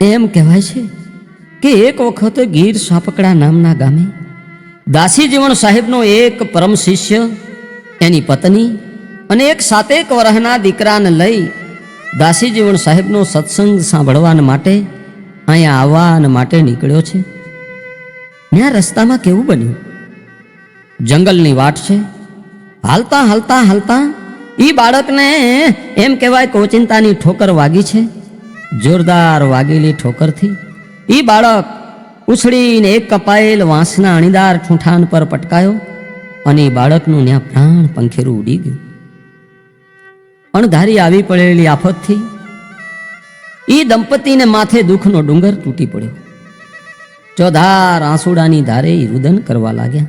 એમ કહેવાય છે કે એક વખત ગીર સાપકડા નામના ગામે દાસી જીવણ સાહેબનો એક પરમ શિષ્ય, એની પત્ની અને એક સાતેક વર્ષના દીકરાને લઈ દાસી જીવણ સાહેબનો સત્સંગ સાંભળવાને માટે અહીંયા આવવાને માટે નીકળ્યો છે. ત્યાં રસ્તામાં કેવું બન્યું? જંગલની વાટ છે. હાલતા હાલતા હાલતા એ બાળકને એમ કહેવાય કોચિંતાની ઠોકર વાગી છે. જોરદાર વાગેલી ઠોકરથી એ બાળક ઉછળીને એક કપાયેલ વાંસના અણીદાર ઠૂંઠાન પર પટકાયો અને એ બાળકનું ત્યાં પ્રાણ પંખેરું ઉડી ગયું. અણધારી આવી પડેલી આફતથી એ દંપતીને માથે દુઃખનો ડુંગર તૂટી પડ્યો. ચોધાર આંસુડાની ધારે રુદન કરવા લાગ્યા.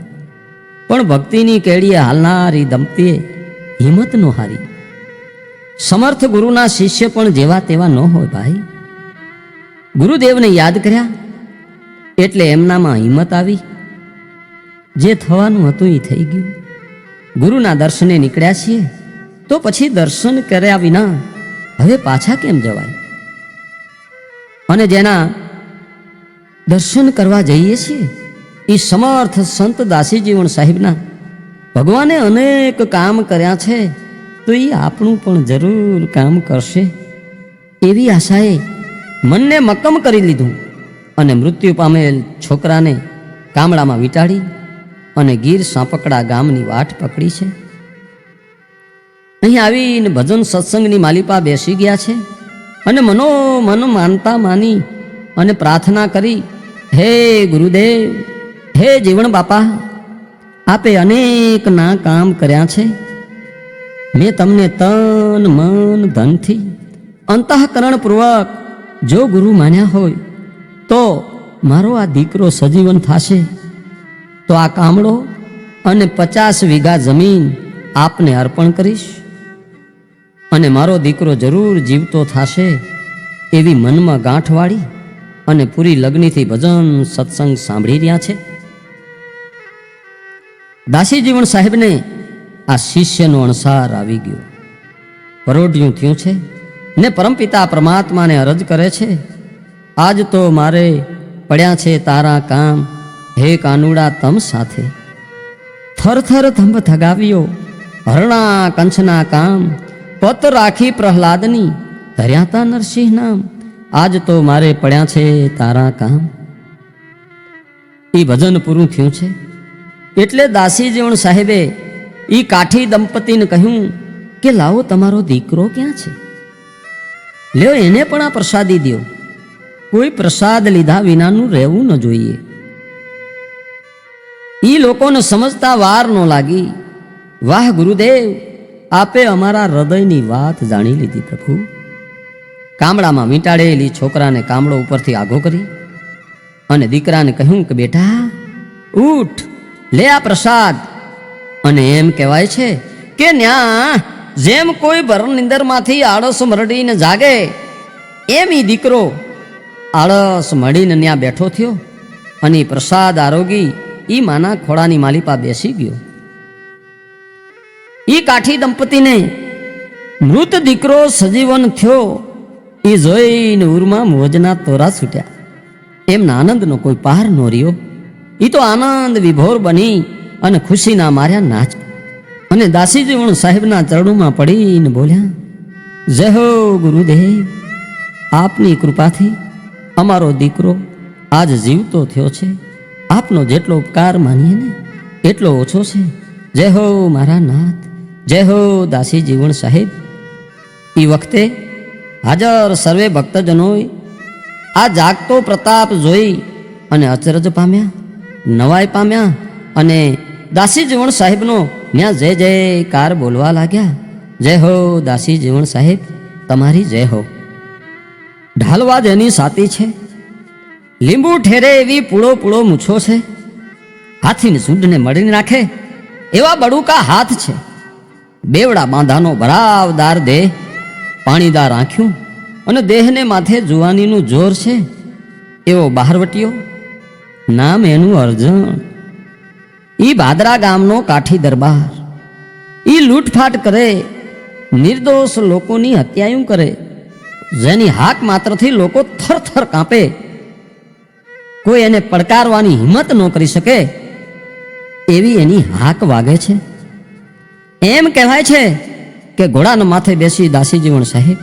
પણ ભક્તિની કેડીએ હાલનાર એ દંપતીએ હિંમત નો હારી. સમર્થ ગુરુના શિષ્ય પણ જેવા તેવા ન હોય ભાઈ. ગુરુદેવને યાદ કર્યા એટલે એમનામાં હિંમત આવી. જે થવાનું હતું એ થઈ ગયું. ગુરુના દર્શને નીકળ્યા છીએ તો પછી દર્શન કર્યા વિના હવે પાછા કેમ જવાય? અને જેના દર્શન કરવા જઈએ છીએ એ સમર્થ સંત દાસી જીવણ સાહેબના ભગવાને અનેક કામ કર્યા છે. તો એ આપણું પણ જરૂર કામ કરશે. એવી આશાએ મનને મક્કમ કરી લીધું અને મૃત્યુ પામેલ છોકરાને કામડામાં વીંટાળી અને ગીર સાંપકડા ગામની વાટ પકડી છે. અહીં આવીને ભજન સત્સંગની માલિપા બેસી ગયા છે અને મનો મન માનતા માની અને પ્રાર્થના કરી, હે ગુરુદેવ, હે જીવણ બાપા, આપે અનેક ના કામ કર્યા છે. મેં તમને તન, મન, ધનથી અંતઃકરણપૂર્વક જો ગુરુ માન્યા હોય, તો મારો આ દીકરો સજીવન થશે. તો આ કામડો અને પચાસ વીઘા જમીન આપને અર્પણ કરીશ. અને મારો દીકરો જરૂર જીવતો થશે એવી મનમાં ગાંઠવાળી અને પૂરી લગ્નથી ભજન સત્સંગ સાંભળી રહ્યા છે. દાસી જીવન સાહેબને આ શિષ્યનો અણસાર આવી ગયો. પરોઢિયું થયું છે ને પરમપિતા પરમાત્માને અરજ કરે છે, આજ તો મારે પડ્યા છે તારા કામ. હે કાનુડા, તમ સાથે. થરથર થંભ થગાવ્યો, હરણા કંછના કામ. પત રાખી પ્રહલાદની ધર્યાતા નરસિંહ નામ. આજ તો મારે પડ્યા છે તારા કામ. એ ભજન પૂરું થયું છે. એટલે દાસી જીવણ સાહેબે ઈ કાઠી દંપતીને કહ્યું કે, લાવો, તમારો દીકરો ક્યાં છે? લ્યો, એને પણ આ પ્રસાદી દો કોઈ પ્રસાદ લીધા વિનાનું રહેવું ન જોઈએ. ઈ લોકોને સમજતા વાર ન લાગી. વાહ, ગુરુદેવ, આપે અમારા હૃદયની વાત જાણી લીધી પ્રભુ. કામડામાં વીંટાળેલી છોકરાને કામડો ઉપરથી આઘો કરી અને દીકરાને કહ્યું કે, બેટા, ઉઠ, લે આ પ્રસાદ. અને એમ કહેવાય છે કે ન્યા જેમ કોઈ ભરનિંદરમાંથી આળસ મરડીને જાગે, એમ ઈ દીકરો આળસ મળીને ત્યાં બેઠો થયો અને પ્રસાદ આરોગી ઈ માના ખોળાની માલિપા બેસી ગયો. ઈ કાઠી દંપતીને મૃત દીકરો સજીવન થયો એ જોઈને ઉરમાં મોજના તોરા છૂટ્યા. એમના આનંદનો કોઈ પાર ન રહ્યો. એ તો આનંદ વિભોર બની અને ખુશીના માર્યા નાચ અને દાસીજીવણ સાહેબના ચરણોમાં પડીને બોલ્યા, જય હો ગુરુદેવ, આપની કૃપાથી અમારો દીકરો આજ જીવતો થયો છે. આપનો જેટલો ઉપકાર માનીએ ને, એટલો ઓછો છે. જય હો મારા નાથ, જય હો દાસી જીવણ સાહેબ. એ વખતે હાજર સર્વે ભક્તજનોએ આ જાગતો પ્રતાપ જોઈ અને અચરજ પામ્યા, નવાઈ પામ્યા અને દાસી જીવણ સાહેબનો ત્યાં જય જયકાર બોલવા લાગ્યા. જય હો દાસી જીવણ સાહેબ, તમારી જય હો. ઢાલવા જેની સાતી છે. લીંબુ ઠેરે એવી પૂળો પૂળો મૂછો છે. હાથીને સૂંઢને મળીને રાખે, એવા બડુકા હાથ છે. બેવડા બાંધાનો ભરાવદાર દેહ, પાણીદાર આંખ્યું અને દેહને માથે જુવાનીનું જોર છે. એવો બહારવટીયો, નામ એનું અર્જણ. ઈ ભાદરા ગામનો કાઠી દરબાર. ઈ લૂંટફાટ કરે, નિર્દોષ લોકોની હત્યાયું કરે. જેની હાક માત્રથી લોકો થરથર કાંપે. કોઈ એને પડકારવાની હિંમત ન કરી શકે, એવી એની હાક વાગે છે. એમ કહેવાય છે કે ઘોડાના માથે બેસી દાસી જીવણ સાહેબ,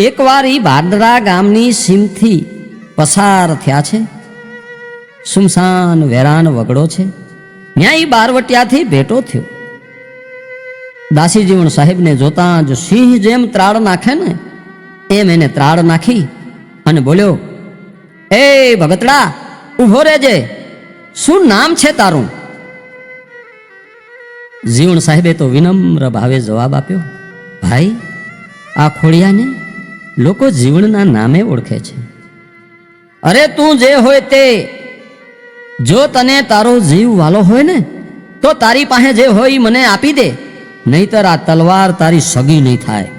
એકવાર ઈ બાદરા ગામની સીમથી પસાર થયા છે. સુમસાન વેરાન વગડો છે. ત્યાં એ બારવટિયાથી ભેટો થયો. દાસીજીવણ સાહેબને જોતા જ સિંહ જેમ ત્રાળ નાખે ને, એમ એને ત્રાળ નાખી અને બોલ્યો, એ ભગતડા, ઊભો રહેજે. શું નામ છે તારું? જીવણ સાહેબે તો વિનમ્ર ભાવે જવાબ આપ્યો, ભાઈ, આ ખોડિયાને લોકો જીવણના નામે ઓળખે છે. અરે તું જે હોય તે જો તને તારો જીવ વાલો હોય ને, તો તારી પાસે જે હોય એ મને આપી દે, નહીતર આ તલવાર તારી સગી નહીં થાય.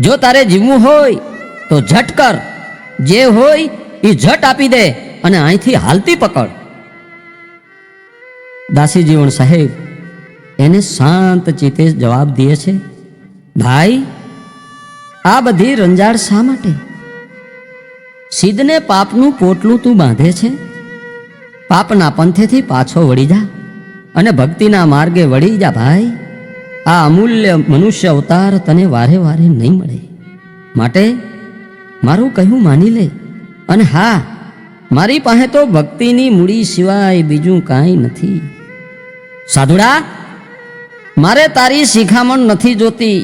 જો તારે જીવવું હોય, તો ઝટ કર. જે હોય એ ઝટ આપી દે અને અહીંથી હાલતી પકડ. દાસી જીવણ સાહેબ, એને શાંત ચિત્તે જવાબ દે છે, ભાઈ, આ બધી રંજાડ શા માટે? સિદ્ધને પાપનું પોટલું તું બાંધે છે? પાપના પંથેથી પાછો વળી જા અને ભક્તિના માર્ગે વળી જા ભાઈ. આ અમૂલ્ય મનુષ્ય અવતાર તને વારે વારે નહીં મળે. માટે મારું કહ્યું માની લે અને હા, મારી પાસે તો ભક્તિની મૂડી સિવાય બીજું કાંઈ નથી. સાધુડા, મારે તારી શિખામણ નથી જોતી.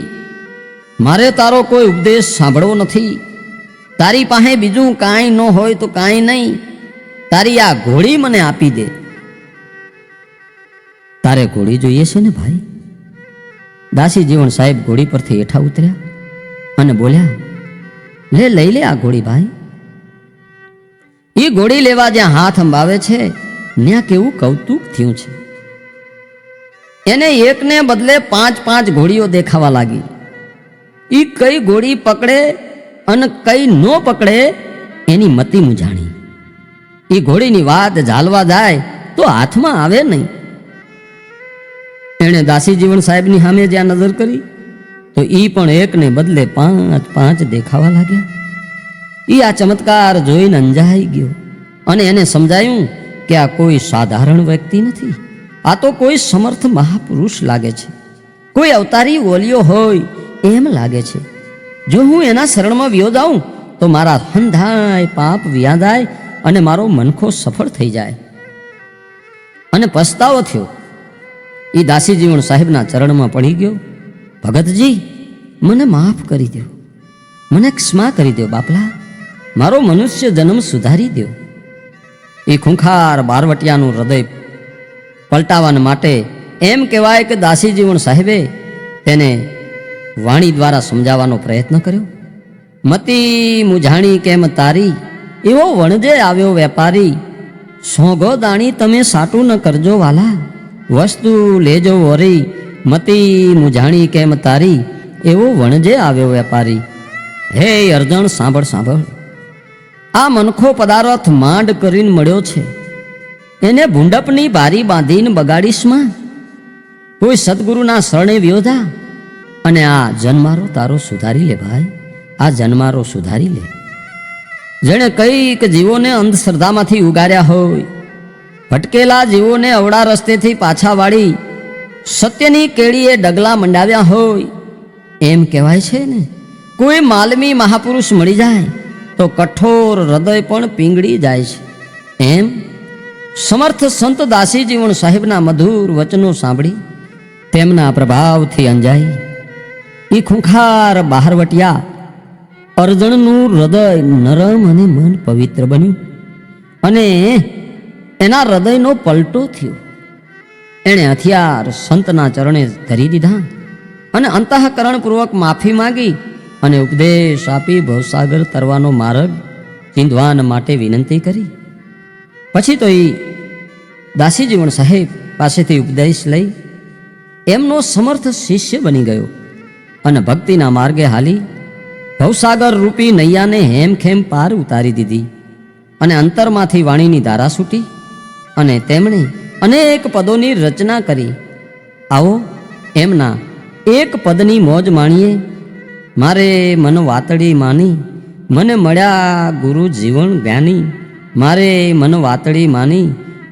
મારે તારો કોઈ ઉપદેશ સાંભળવો નથી. તારી પાસે બીજું કાંઈ ન હોય તો કાંઈ નહીં. તારી આ ઘોડી મને આપી દે. તારે ઘોડી જોઈએ છે ને ભાઈ? દાસી જીવણ સાહેબ ઘોડી પરથી હેઠા ઉતર્યા અને બોલ્યા, લે, લઈ લે આ ઘોડી ભાઈ. એ ઘોડી લેવા જ્યાં હાથ અંબાવે છે ત્યાં કેવું કૌતુક થયું છે. એને એકને બદલે પાંચ પાંચ ઘોડીઓ દેખાવા લાગી. એ કઈ ઘોડી પકડે અને કઈ ન પકડે એની મતી મૂંઝાણી ઈ ઘોડીની વાત ઝાલવા જાય તો હાથમાં આવે નહીં. એણે દાસી જીવન સાહેબની સામે જ્યાં નજર કરી, તો ઈ પણ એકને બદલે પાંચ પાંચ દેખાવા લાગ્યા. ઈ આ ચમત્કાર જોઈને અંજાઈ ગયો અને એને સમજાયું કે આ કોઈ સાધારણ વ્યક્તિ નથી. આ તો કોઈ સમર્થ મહાપુરુષ લાગે છે. કોઈ અવતારી ઓલિયો હોય એમ લાગે છે. જો હું એના શરણમાં વ્યો જાઉં તો મારા હંધાય પાપ વ્યાદાય અને મારો મનખો સફળ થઈ જાય. અને પસ્તાવો થયો. એ દાસી જીવણ સાહેબના ચરણમાં પડી ગયો. ભગતજી, મને માફ કરી દો મને ક્ષમા કરી દો બાપલા. મારો મનુષ્ય જન્મ સુધારી દો એ ખૂંખાર બારવટિયાનું હૃદય પલટાવવા માટે એમ કહેવાય કે દાસી જીવણ સાહેબે તેને વાણી દ્વારા સમજાવવાનો પ્રયત્ન કર્યો. મતી મુજાણી કેમ તારી? એવો વણજે આવ્યો વેપારી સોગો દાણી તમે સાટું ન કરજો વાલા. વસ્તુ લેજો વરી, મતી મુજાણી કેમ તારી? એવો વણજે આવ્યો વેપારી, હે અર્જણ, સાંભળ સાંભળ. આ મનખો પદાર્થ માંડ કરીને મળ્યો છે. એને ભૂંડપની બારી બાંધીને બગાડીશમાં કોઈ સદગુરુના શરણે વ્યોધા? અને આ જન્મારો તારો સુધારી લે ભાઈ, આ જન્મારો સુધારી લે. જેણે કંઈક જીવોને અંધશ્રદ્ધામાંથી ઉગાર્યા હોય. ભટકેલા જીવોને અવળા રસ્તેથી પાછા વાળી સત્યની કેળીએ ડગલા મંડાવ્યા હોય. એમ કહેવાય છે ને, કોઈ માલમી મહાપુરુષ મળી જાય તો કઠોર હૃદય પણ પીંગળી જાય છે. એમ સમર્થ સંત દાસી જીવણ સાહેબના મધુર વચનો સાંભળી તેમના પ્રભાવથી અંજાઈ. એ ખૂંખાર બહારવટિયા અર્જણનું હૃદય નરમ અને મન પવિત્ર બન્યું. અને એના હૃદયનો પલટો થયો. એણે હથિયાર સંતના ચરણે ધરી દીધા અને અંતઃકરણપૂર્વક માફી માંગી અને ઉપદેશ આપી ભવસાગર તરવાનો માર્ગ ચીંધવાન માટે વિનંતી કરી. પછી તો એ દાસી જીવણ સાહેબ પાસેથી ઉપદેશ લઈ એમનો સમર્થ શિષ્ય બની ગયો અને ભક્તિના માર્ગે હાલી ભવસાગર રૂપી નૈયાને હેમખેમ પાર ઉતારી દીધી અને અંતરમાંથી વાણીની ધારા છૂટી અને તેમણે અનેક પદોની રચના કરી. આવો, એમના એક પદની મોજ માણીએ. મારે મન વાતડી માની, મને મળ્યા ગુરુ જીવન જ્ઞાની. મારે મન વાતળી માની,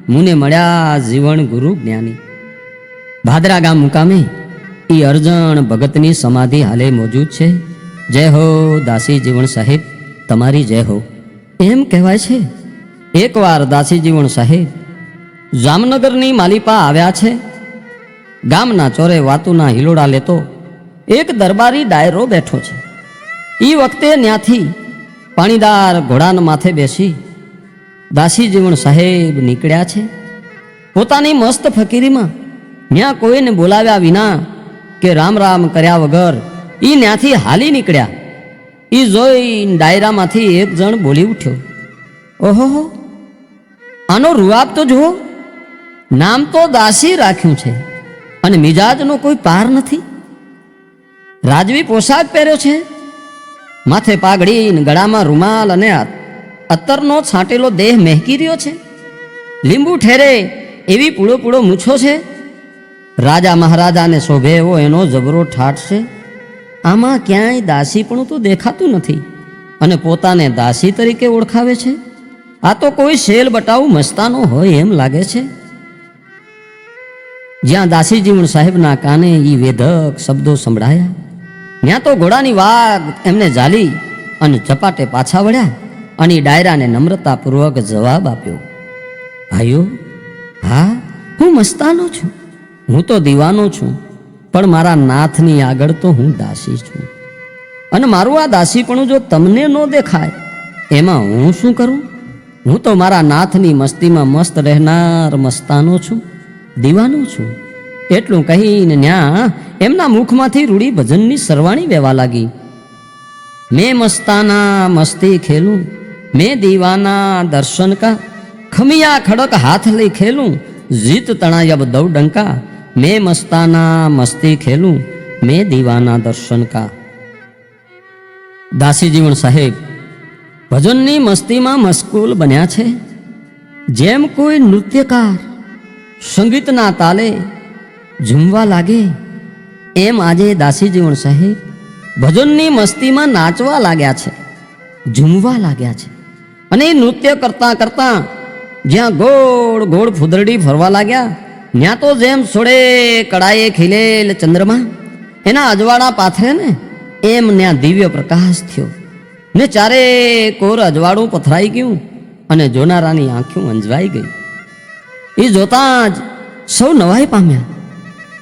મુને મળ્યા જીવન ગુરુ જ્ઞાની. ભાદરા ગામ મુકામે એ અર્જણ ભગતની સમાધિ હાલે મોજૂદ છે. જય હો દાસી જીવન સાહેબ તમારી જય હો. એમ કહેવાય છે? એકવાર દાસી જીવન સાહેબ જામનગરની માલિપા આવ્યા છે. ગામના ચોરે વાતુના હિલોડા લેતો એક દરબારી ડાયરો બેઠો છે. એ વખતે ત્યાંથી પાણીદાર ઘોડાના માથે બેસી દાસી જીવન સાહેબ નીકળ્યા છે. પોતાની મસ્ત ફકીરીમાં ત્યાં કોઈને બોલાવ્યા વિના કે રામ રામ કર્યા વગર એ ત્યાંથી હાલી નીકળ્યા. એ જોઈ ડાયરામાંથી એક જણ બોલી ઉઠ્યો. ઓહો આનો રૂઆબ તો જુઓ. નામ તો દાસી રાખ્યું છે અને મિજાજનો કોઈ પાર નથી. રાજવી પોશાક પહેર્યો છે. માથે પાઘડી ગળામાં રૂમાલ અને અત્તરનો છાંટેલો દેહ મહેકી રહ્યો છે. લીંબુ ઠેરે એવી પૂળો પૂળો મૂછો છે. રાજા મહારાજાને શોભે એવો એનો જબરો ઠાઠ છે. આમાં ક્યાંય દાસીપણું તો દેખાતું નથી. અને પોતાને દાસી તરીકે ઓળખાવે છે? આ તો કોઈ શેલ બટાવ મસ્તાનો હોય એમ લાગે છે. જ્યાં દાસીજીવણ સાહેબના કાને એ વેધક શબ્દો સંભળાયા, ત્યાં તો ઘોડાની વાઘ એમને ઝાલી અને ઝપાટે પાછા વળ્યા અને ડાયરાને નમ્રતાપૂર્વક જવાબ આપ્યો. ભાઈઓ, હા, હું મસ્તાનો છું. હું તો દીવાનો છું. પણ મારા નાથની આગળ તો હું દાસી છું. અને મારું આ દાસીપણું જો તમને ન દેખાય, એમાં હું શું કરું? હું તો મારા નાથની મસ્તીમાં મસ્ત રહેનાર મસ્તાનો છું, દીવાનો છું. એટલું કહીને ન્યા એમના મુખમાંથી રૂડી ભજનની સરવાણી વહેવા લાગી. મેં મસ્તાના મસ્તી ખેલું, મેં દીવાના દર્શન કા, ખમિયા ખડક હાથ લઈ ખેલું, જીત તણાયબ દૌ ડંકા મેં મસ્તાના મસ્તી ખેલું, મેં દીવાના દર્શન કા. દાસી જીવન સાહેબ, ભજનની મસ્તીમાં મસ્કૂલ બન્યા છે. જેમ કોઈ નૃત્યકાર સંગીતના તાલે ઝૂમવા લાગે, એમ આજે દાસી જીવન સાહેબ ભજનની મસ્તીમાં નાચવા લાગ્યા છે, ઝૂમવા લાગ્યા છે. અને એ નૃત્ય કરતાં કરતાં જ્યાં ગોળ ગોળ ફૂદરડી ફરવા લાગ્યા ત્યાં તો જેમ સોડે કડાએ ખીલેલ ચંદ્રમા, એના અજવાળા પાથરે ને એમ ત્યાં દિવ્ય પ્રકાશ થયો. ને ચારે કોર અજવાળું પથરાઈ ગયું અને જોનારાની આંખો અંજવાઈ ગઈ. એ જોતાં જ સૌ નવાઈ પામ્યા.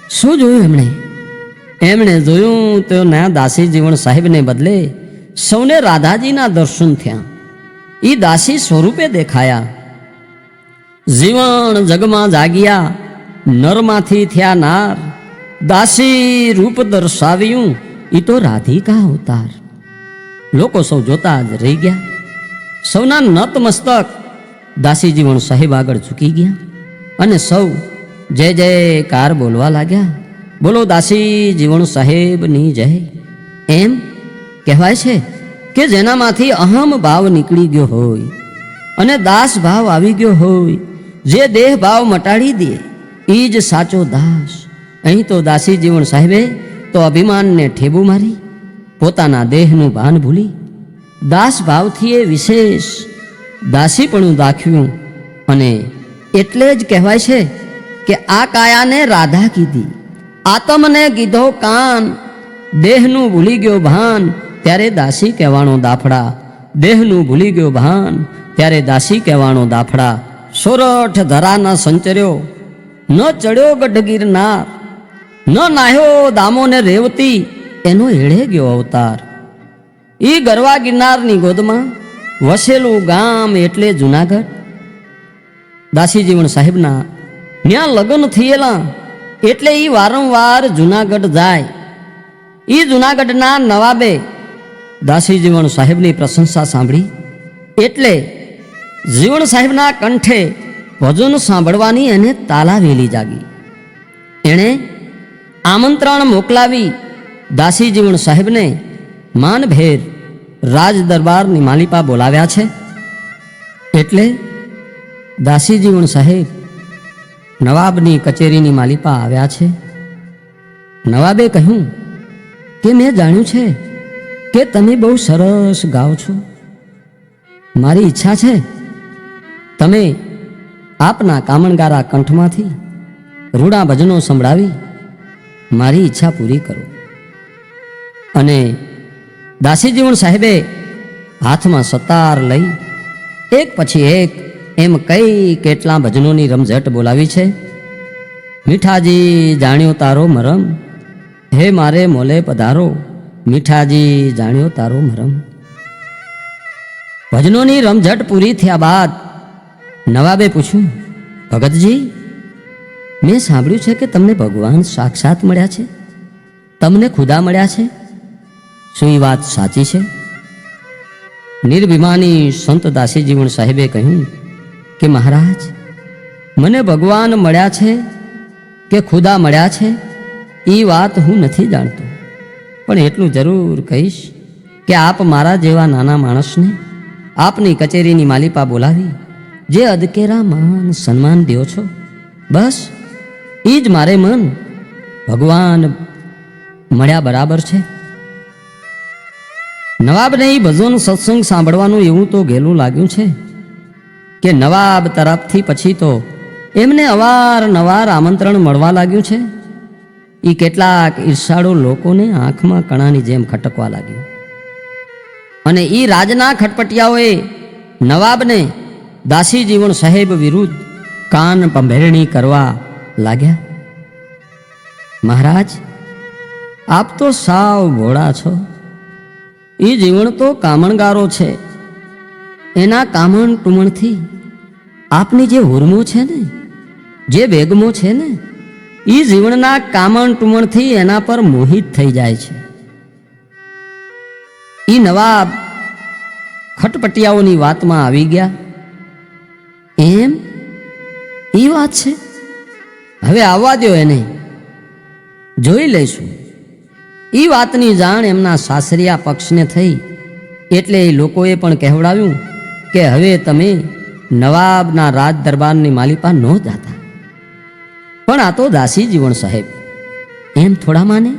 શું જોયું એમણે? એમણે જોયું તો ના દાસી જીવન સાહેબને બદલે સૌને રાધાજીના દર્શન થયા. એ દાસી સ્વરૂપે દેખાયા. જીવન જગમાં જાગ્યા નરમાંથી થયા નાર દાસી રૂપ દર્શાવ્યું એ તો રાધિકા અવતાર. લોકો સૌ જોતા જ રહી ગયા. સૌના નત મસ્તક દાસી જીવણ સાહેબ આગળ ઝૂકી ગયા અને સૌ જય જય કાર બોલવા લાગ્યા. બોલો દાસી જીવણ સાહેબની જય. એમ કહેવાય છે કે જેનામાંથી અહમ ભાવ નીકળી ગયો હોય અને દાસ ભાવ આવી ગયો હોય, જે દેહ ભાવ મટાડી દે એ જ સાચો દાસ. અહીં તો દાસી જીવન સાહેબે તો અભિમાનને ઠેબુ મારી, પોતાના દેહનું ભાન ભૂલી. દાસ ભાવથી એ વિશેષ. દાસીપણું દાખ્યું અને એટલે જ કહેવાય છે કે આ કાયાને રાધા કીધી. આતમને કીધો કાન. દેહનું ભૂલી ગયો ભાન, ત્યારે દાસી કહેવાનો દાફડા. દેહનું ભૂલી ગયો ભાન, ત્યારે દાસી કહેવાનો દાફડા. સોરઠ ધરાના સંચર્યો ન ચડ્યો ગઢ ગિરનાર ન નાહ્યો દામોને રેવતી, એનો એળે ગયો અવતાર. ઈ ગરવા ગિરનારની ગોદમાં વસેલું ગામ એટલે જુનાગઢ. દાસીજીવન સાહેબના ત્યાં લગ્ન થયેલા એટલે ઈ વારંવાર જુનાગઢ જાય. ઈ જુનાગઢના નવાબે દાસીજીવન સાહેબની પ્રશંસા સાંભળી એટલે જીવણ સાહેબના કંઠે ભજન સાંભળવાની એને તાલાવેલી જાગી. એણે આમંત્રણ મોકલાવી દાસીજીવણ સાહેબને, માનભેર રાજ દરબારની માલિપા બોલાવ્યા છે. એટલે દાસીજીવણ સાહેબ નવાબની કચેરીની માલિપા આવ્યા છે. નવાબે કહ્યું, કે મેં જાણ્યું છે કે તમે બહુ સરસ ગાઓ છો. મારી ઈચ્છા છે તમે આપના કામણગારા કંઠમાંથી રૂડા ભજનો સંભળાવી મારી ઈચ્છા પૂરી કરો. અને દાસીજીવણ સાહેબે હાથમાં સતાર લઈ એક પછી એક એમ કઈ કેટલા ભજનોની રમઝટ બોલાવી છે? મીઠાજી, જાણ્યો તારો મરમ. હે મારે મોલે પધારો, મીઠાજી, જાણ્યો તારો મરમ. ભજનોની રમઝટ પૂરી થયા બાદ નવાબે પૂછ્યું, ભગતજી, મેં સાંભળ્યું છે કે તમને ભગવાન સાક્ષાત મળ્યા છે? તમને ખુદા મળ્યા છે? શું એ વાત સાચી છે? નિર્ભિમાની સંત દાસીજીવણ સાહેબે કહ્યું કે, મહારાજ, મને ભગવાન મળ્યા છે કે ખુદા મળ્યા છે, એ વાત હું નથી જાણતો. પણ એટલું જરૂર કહીશ કે આપ મારા જેવા નાના માણસને આપની કચેરીની માલિપા બોલાવી જે અદકેરા માન સન્માન દ્યો છો. બસ એ જ મારે મન ભગવાન મળ્યા બરાબર છે. નવાબને એ ભજન સત્સંગ સાંભળવાનું એવું તો ગેલું લાગ્યું છે કે નવાબ તરફથી પછી તો એમને અવારનવાર આમંત્રણ મળવા લાગ્યું છે. એ કેટલાક ઈર્ષાળુ લોકોને આંખમાં કણાની જેમ ખટકવા લાગ્યું. અને એ રાજના ખટપટિયાઓએ નવાબને દાસી જીવન સાહેબ વિરુદ્ધ કાન પંભેરણી કરવા લાગ્યા. મહારાજ, આપ તો સાવ ભોળા છો. એ જીવણ તો કામણગારો છે. એના કામણ ટુમણથી આપની જે હુરમો છે ને, જે બેગમો છે ને એ જીવનના કામણ ટુમણથી એના પર મોહિત થઈ જાય છે. એ નવાબ ખટપટિયાઓની વાતમાં આવી ગયા. એમ? એ વાત છે? હવે આવવા દો એને. જોઈ લઈશું. એ વાતની જાણ એમના સાસરિયા પક્ષને થઈ. એટલે એ લોકોએ પણ કહેવડાવ્યું કે હવે તમે નવાબના રાજ દરબારની માલિપા ન જાતા. પણ આ તો દાસી જીવન સાહેબ. એમ થોડા માને?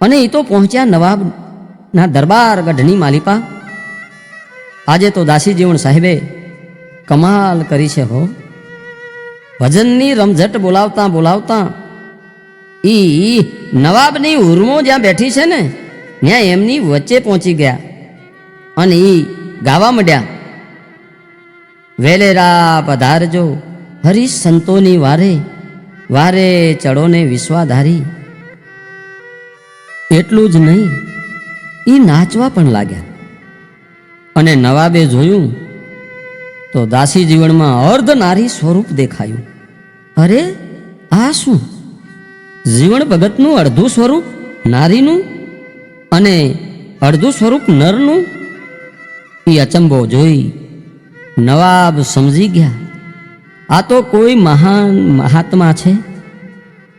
અને એ તો પહોંચ્યા નવાબના દરબાર ગઢની માલિપા. આજે તો દાસી જીવણ સાહેબે કમાલ કરી છે હો. ભજનની રમઝટ બોલાવતા બોલાવતા ઈ નવાબની ઉર્મો જ્યાં બેઠી છે ને, ત્યાં એમની વચ્ચે પહોંચી ગયા અને ઈ ગાવા માંડ્યા. વેલેરા પધારજો હરીશ સંતોની વારે વારે ચડોને વિશ્વાધારી. એટલું જ નહીં એ નાચવા પણ લાગ્યા. અને નવાબે જોયું તો દાસી જીવનમાં અર્ધ નારી સ્વરૂપ દેખાયું. અરે, આ શું? જીવન ભગતનું અડધું સ્વરૂપ નારીનું અને અડધું સ્વરૂપ નરનું? એ અચંબો જોઈ નવાબ સમજી ગયા. આ તો કોઈ મહાન મહાત્મા છે?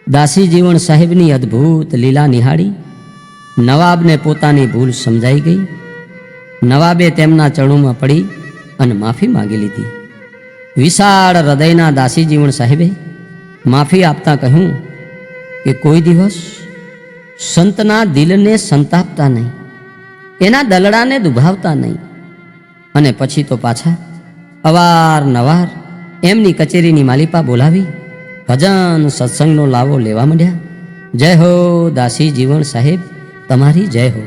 દાસી જીવણ સાહેબની અદ્ભુત લીલા નિહાળી નવાબને પોતાની ભૂલ સમજાઈ ગઈ. નવાબે તેમના ચણુમાં પડી અને માફી માગી લીધી. વિશાળ હૃદયના દાસી જીવણ સાહેબે માફી આપતા કહ્યું કે કોઈ દિવસ સંતના દિલને સંતાપતા નહીં, એના દલડાને દુભાવતા નહીં. અને પછી તો પાછા અવારનવાર એમની કચેરીની માલિપા બોલાવી ભજન સત્સંગનો લાવો લેવા માંડ્યા. જય હો દાસી જીવણ સાહેબ, તમારી જય હો.